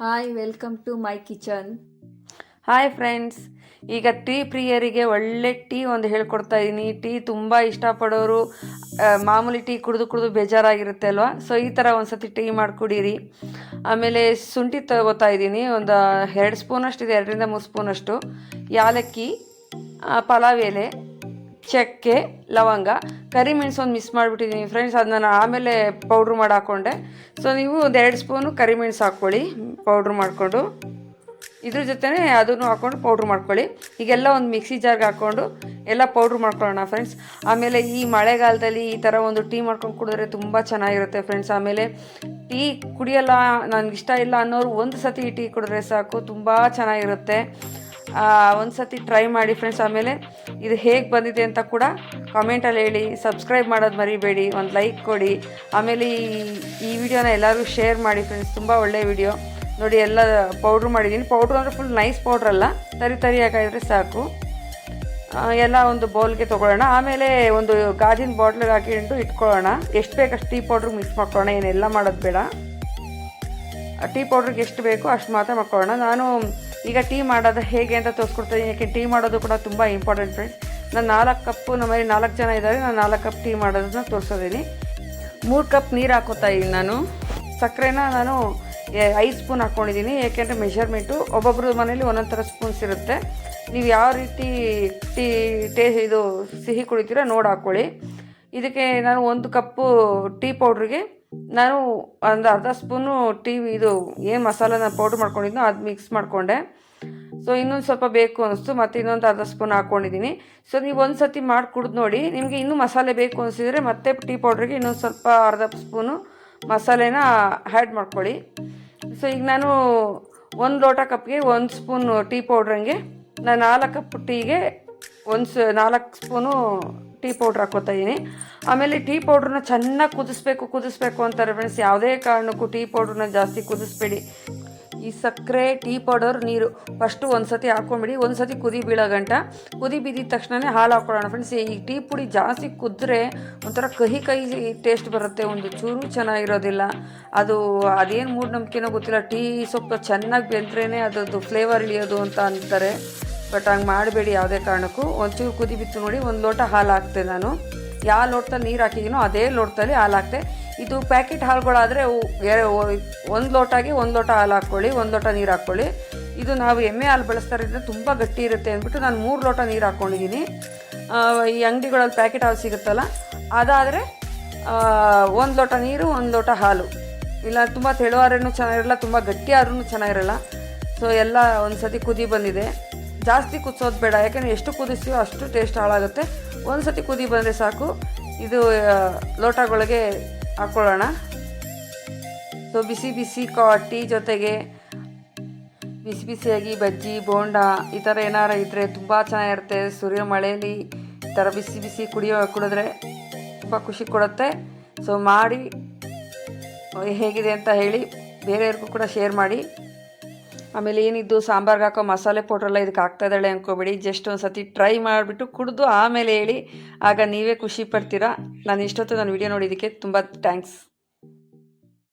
Hi welcome to my kitchen hi friends ಈಗ tea ಪ್ರಿಯರಿಗೆ ಒಳ್ಳೆ ಟೀ ಒಂದು ಹೇಳ್ಕೊಡ್ತಾ ಇದ್ದೀನಿ ಟೀ ತುಂಬ ಇಷ್ಟಪಡೋರು ಮಾಮೂಲಿ ಟೀ ಕುಡಿದು ಕುಡಿದು ಬೇಜಾರಾಗಿರುತ್ತೆ ಅಲ್ವಾ? ಸೊ ಈ ಥರ ಒಂದು ಸತಿ ಟೀ ಮಾಡಿಕೊಡಿರಿ. ಆಮೇಲೆ ಶುಂಠಿ ತಗೋತಾ ಇದ್ದೀನಿ ಒಂದು ಎರಡು ಸ್ಪೂನಷ್ಟು ಇದೆ, ಎರಡರಿಂದ ಮೂರು ಸ್ಪೂನಷ್ಟು. ಯಾಲಕ್ಕಿ ಪಲಾವ್ ಎಲೆ ಚಕ್ಕೆ, ಲವಂಗ ಕರಿಮೆಣಸು ಒಂದು ಮಿಸ್ ಮಾಡಿಬಿಟ್ಟಿದ್ದೀನಿ ಫ್ರೆಂಡ್ಸ್ ಅದು ನಾನು ಆಮೇಲೆ ಪೌಡ್ರ್ ಮಾಡಿ ಹಾಕ್ಕೊಂಡೆ ಸೊ ನೀವು ಒಂದು ಎರಡು ಸ್ಪೂನು ಕರಿಮೆಣಸು ಹಾಕ್ಕೊಳ್ಳಿ ಪೌಡ್ರ್ ಮಾಡಿಕೊಂಡು. ಇದ್ರ ಜೊತೆನೇ ಅದನ್ನು ಹಾಕ್ಕೊಂಡು ಪೌಡ್ರ್ ಮಾಡ್ಕೊಳ್ಳಿ. ಈಗೆಲ್ಲ ಒಂದು ಮಿಕ್ಸಿ ಜಾರ್ಗೆ ಹಾಕ್ಕೊಂಡು ಎಲ್ಲ ಪೌಡ್ರ್ ಮಾಡ್ಕೊಳ್ಳೋಣ ಫ್ರೆಂಡ್ಸ್ ಆಮೇಲೆ ಈ ಮಳೆಗಾಲದಲ್ಲಿ ಈ ಥರ ಒಂದು ಟೀ ಮಾಡ್ಕೊಂಡು ಕುಡಿದ್ರೆ ತುಂಬ ಚೆನ್ನಾಗಿರುತ್ತೆ ಫ್ರೆಂಡ್ಸ್ ಆಮೇಲೆ ಟೀ ಕುಡಿಯಲ್ಲ ನನಗಿಷ್ಟ ಇಲ್ಲ ಅನ್ನೋರು ಒಂದು ಸತಿ ಟೀ ಕುಡಿದ್ರೆ ಸಾಕು, ತುಂಬ ಚೆನ್ನಾಗಿರುತ್ತೆ. ಒಂದು ಸತಿ ಟ್ರೈ ಮಾಡಿ ಫ್ರೆಂಡ್ಸ್ ಆಮೇಲೆ ಇದು ಹೇಗೆ ಬಂದಿದೆ ಅಂತ ಕೂಡ ಕಾಮೆಂಟಲ್ಲಿ ಹೇಳಿ. ಸಬ್ಸ್ಕ್ರೈಬ್ ಮಾಡೋದು ಮರಿಬೇಡಿ, ಒಂದು ಲೈಕ್ ಕೊಡಿ. ಆಮೇಲೆ ಈ ಈ ವಿಡಿಯೋನ ಎಲ್ಲರಿಗೂ ಶೇರ್ ಮಾಡಿ ಫ್ರೆಂಡ್ಸ್ ತುಂಬ ಒಳ್ಳೆಯ ವಿಡಿಯೋ ನೋಡಿ, ಎಲ್ಲ ಪೌಡ್ರ್ ಮಾಡಿದ್ದೀನಿ ಪೌಡ್ರ್ ಅಂದರೆ ಫುಲ್ ನೈಸ್ ಪೌಡ್ರ್ ಅಲ್ಲ, ತರಿ ತರಿಯಾಗಿದ್ರೆ ಸಾಕು. ಎಲ್ಲ ಒಂದು ಬೌಲ್ಗೆ ತೊಗೊಳ್ಳೋಣ. ಆಮೇಲೆ ಒಂದು ಗಾಜಿನ ಬಾಟ್ಲಿಗೆ ಹಾಕಿಟ್ಟು ಇಟ್ಕೊಳ್ಳೋಣ. ಎಷ್ಟು ಬೇಕಷ್ಟು ಟೀ ಪೌಡ್ರ್ ಮಿಕ್ಸ್ ಮಾಡ್ಕೊಳ್ಳೋಣ. ಏನೆಲ್ಲ ಮಾಡೋದು ಬೇಡ. ಟೀ ಪೌಡ್ರಿಗೆ ಎಷ್ಟು ಬೇಕೋ ಅಷ್ಟು ಮಾತ್ರ ಮಾಡ್ಕೊಳ್ಳೋಣ. ನಾನು ಈಗ ಟೀ ಮಾಡೋದು ಹೇಗೆ ಅಂತ ತೋರಿಸ್ಕೊಡ್ತೀನಿ ಯಾಕೆ, ಟೀ ಮಾಡೋದು ಕೂಡ ತುಂಬ ಇಂಪಾರ್ಟೆಂಟ್ ಫ್ರೆಂಡ್ಸ್ ನಾನು ನಾಲ್ಕು ಕಪ್ಪು ನಮ್ಮಲ್ಲಿ ನಾಲ್ಕು ಜನ ಇದ್ದಾರೆ ನಾನು ನಾಲ್ಕು ಕಪ್ ಟೀ ಮಾಡೋದನ್ನ ತೋರಿಸೋದೀನಿ. ಮೂರು ಕಪ್ ನೀರು ಹಾಕೋತಾ ಇದ್ದೀನಿ ನಾನು. ಸಕ್ಕರೆನ ನಾನು ಐದು ಸ್ಪೂನ್ ಹಾಕ್ಕೊಂಡಿದ್ದೀನಿ ಏಕೆಂದರೆ ಮೆಷರ್ಮೆಂಟು ಒಬ್ಬೊಬ್ಬರು ಮನೇಲಿ ಒಂದೊಂದು ಥರ ಸ್ಪೂನ್ಸ್ ಇರುತ್ತೆ. ನೀವು ಯಾವ ರೀತಿ ಟೀ, ಟೇ ಇದು ಸಿಹಿ ಕುಡಿತೀರೋ ನೋಡಿ ಹಾಕ್ಕೊಳ್ಳಿ ಇದಕ್ಕೆ ನಾನು ಒಂದು ಕಪ್ಪು ಟೀ ಪೌಡ್ರಿಗೆ ನಾನು ಒಂದು ಅರ್ಧ ಸ್ಪೂನು ಟೀ ಇದು ಏನು ಮಸಾಲಾನ ಪೌಡ್ರ್ ಮಾಡ್ಕೊಂಡಿದ್ನೋ ಅದು ಮಿಕ್ಸ್ ಮಾಡಿಕೊಂಡೆ. ಸೊ ಇನ್ನೊಂದು ಸ್ವಲ್ಪ ಬೇಕು ಅನಿಸ್ತು, ಮತ್ತು ಇನ್ನೊಂದು ಅರ್ಧ ಸ್ಪೂನ್ ಹಾಕ್ಕೊಂಡಿದ್ದೀನಿ ಸೊ ನೀವು ಒಂದು ಸತಿ ಮಾಡಿ ಕುಡಿದು ನೋಡಿ. ನಿಮಗೆ ಇನ್ನೂ ಮಸಾಲೆ ಬೇಕು ಅನಿಸಿದರೆ ಮತ್ತೆ ಟೀ ಪೌಡ್ರಿಗೆ ಇನ್ನೊಂದು ಸ್ವಲ್ಪ ಅರ್ಧ ಸ್ಪೂನು ಮಸಾಲೆನ ಆ್ಯಡ್ ಮಾಡ್ಕೊಳ್ಳಿ. ಸೊ ಈಗ ನಾನು ಒಂದು ಲೋಟ ಕಪ್ಗೆ ಒಂದು ಸ್ಪೂನು ಟೀ ಪೌಡ್ರಂಗೆ ನಾನು ನಾಲ್ಕು ಕಪ್ ಟೀಗೆ ಒಂದು ಸ ನಾಲ್ಕು ಸ್ಪೂನು ಟೀ ಪೌಡ್ರ್ ಹಾಕೋತಾ ಇದ್ದೀನಿ ಆಮೇಲೆ ಟೀ ಪೌಡ್ರನ್ನ ಚೆನ್ನಾಗಿ ಕುದಿಸ್ಬೇಕು ಕುದಿಸ್ಬೇಕು ಅಂತಾರೆ ಫ್ರೆಂಡ್ಸ್ ಯಾವುದೇ ಕಾರಣಕ್ಕೂ ಟೀ ಪೌಡ್ರನ್ನ ಜಾಸ್ತಿ ಕುದಿಸ್ಬೇಡಿ. ಈ ಸಕ್ಕರೆ, ಟೀ ಪೌಡರ್, ನೀರು. ಫಸ್ಟು ಒಂದು ಸತಿ ಹಾಕ್ಕೊಂಬಿಡಿ ಒಂದು ಸತಿ ಕುದಿ ಬೀಳೋ ಗಂಟ. ಕುದಿ ಬಿದ್ದಿದ ತಕ್ಷಣವೇ ಹಾಲು ಹಾಕ್ಕೊಳ್ಳೋಣ ಫ್ರೆಂಡ್ಸ್ ಈ ಟೀ ಪುಡಿ ಜಾಸ್ತಿ ಕುದ್ರೆ ಒಂಥರ ಕಹಿ ಕಹಿ ಟೇಸ್ಟ್ ಬರುತ್ತೆ. ಒಂದು ಚೂರು ಚೆನ್ನಾಗಿರೋದಿಲ್ಲ. ಅದು ಅದೇನು ಮೂಢನಂಬಿಕೆನೋ ಗೊತ್ತಿಲ್ಲ. ಟೀ ಸೊಪ್ಪು ಚೆನ್ನಾಗಿ ಬೆಂದ್ರೇ ಅದರದ್ದು ಫ್ಲೇವರ್ ಇಳಿಯೋದು ಅಂತ ಅಂತಾರೆ. ಬಟ್ ಹಂಗೆ ಮಾಡಬೇಡಿ ಯಾವುದೇ ಕಾರಣಕ್ಕೂ. ಒಂಚೂರು ಕುದಿ ಬಿತ್ತು ನೋಡಿ, ಒಂದು ಲೋಟ ಹಾಲು ಹಾಕ್ತೆ ನಾನು. ಯಾವ ಲೋಟದಲ್ಲಿ ನೀರು ಹಾಕಿದ್ದೀನೋ ಅದೇ ಲೋಟದಲ್ಲಿ ಹಾಲು ಹಾಕ್ತೆ. ಇದು ಪ್ಯಾಕೆಟ್ ಹಾಲುಗಳಾದರೆ ಒಂದು ಲೋಟಾಗಿ ಒಂದು ಲೋಟ ಹಾಲು ಹಾಕ್ಕೊಳ್ಳಿ, ಒಂದು ಲೋಟ ನೀರು ಹಾಕ್ಕೊಳ್ಳಿ. ಇದು ನಾವು ಎಮ್ಮೆ ಹಾಲು ಬಳಸ್ತಾ ಇದ್ದರೆ ತುಂಬ ಗಟ್ಟಿ ಇರುತ್ತೆ ಅಂದ್ಬಿಟ್ಟು ನಾನು ಮೂರು ಲೋಟ ನೀರು ಹಾಕ್ಕೊಂಡಿದ್ದೀನಿ ಈ ಅಂಗಡಿಗಳಲ್ಲಿ ಪ್ಯಾಕೆಟ್ ಹಾಲು ಸಿಗುತ್ತಲ್ಲ, ಅದಾದರೆ ಒಂದು ಲೋಟ ನೀರು, ಒಂದು ಲೋಟ ಹಾಲು. ಇಲ್ಲ, ತುಂಬ ತೆಳುವಾರೂ ಚೆನ್ನಾಗಿರಲ್ಲ, ತುಂಬ ಗಟ್ಟಿ ಆದ್ರೂ ಚೆನ್ನಾಗಿರಲ್ಲ. ಸೊ, ಎಲ್ಲ ಒಂದು ಸತಿ ಕುದಿ ಬಂದಿದೆ. ಜಾಸ್ತಿ ಕುದಿಸೋದು ಬೇಡ, ಯಾಕೆಂದರೆ ಎಷ್ಟು ಕುದಿಸ್ತೀವೋ ಅಷ್ಟು ಟೇಸ್ಟ್ ಹಾಳಾಗುತ್ತೆ. ಒಂದು ಸತಿ ಕುದಿ ಬಂದರೆ ಸಾಕು. ಇದು ಲೋಟಗಳಿಗೆ ಹಾಕ್ಕೊಳ್ಳೋಣ ಸೊ ಬಿಸಿ ಬಿಸಿ ಕಾಟಿ ಜೊತೆಗೆ ಬಿಸಿ ಬಿಸಿಯಾಗಿ ಬಜ್ಜಿ, ಬೋಂಡ, ಈ ಥರ ಏನಾರು ಇದ್ದರೆ ತುಂಬ ಚೆನ್ನಾಗಿರುತ್ತೆ. ಸೂರ್ಯ ಮಳೆಯಲ್ಲಿ ಈ ಥರ ಬಿಸಿ ಬಿಸಿ ಕುಡಿಯೋ, ಕುಡಿದ್ರೆ ತುಂಬ ಖುಷಿ ಕೊಡುತ್ತೆ. ಸೊ ಮಾಡಿ, ಹೇಗಿದೆ ಅಂತ ಹೇಳಿ ಬೇರೆಯವ್ರಿಗೂ ಕೂಡ ಶೇರ್ ಮಾಡಿ. ಆಮೇಲೆ ಏನಿದ್ದು, ಸಾಂಬಾರ್ಗೆ ಹಾಕೋ ಮಸಾಲೆ ಪೌಡ್ರೆಲ್ಲ ಇದಕ್ಕೆ ಹಾಕ್ತಾ ಇದ್ದಾಳೆ ಅಂದ್ಕೋಬೇಡಿ ಜಸ್ಟ್ ಒಂದು ಸತಿ ಟ್ರೈ ಮಾಡಿಬಿಟ್ಟು ಕುಡಿದು ಆಮೇಲೆ ಹೇಳಿ. ಆಗ ನೀವೇ ಖುಷಿ ಪಡ್ತೀರಾ? ನಾನು ಇಷ್ಟೊತ್ತು ನಾನು ವಿಡಿಯೋ ನೋಡಿದ್ದಕ್ಕೆ ತುಂಬ ಥ್ಯಾಂಕ್ಸ್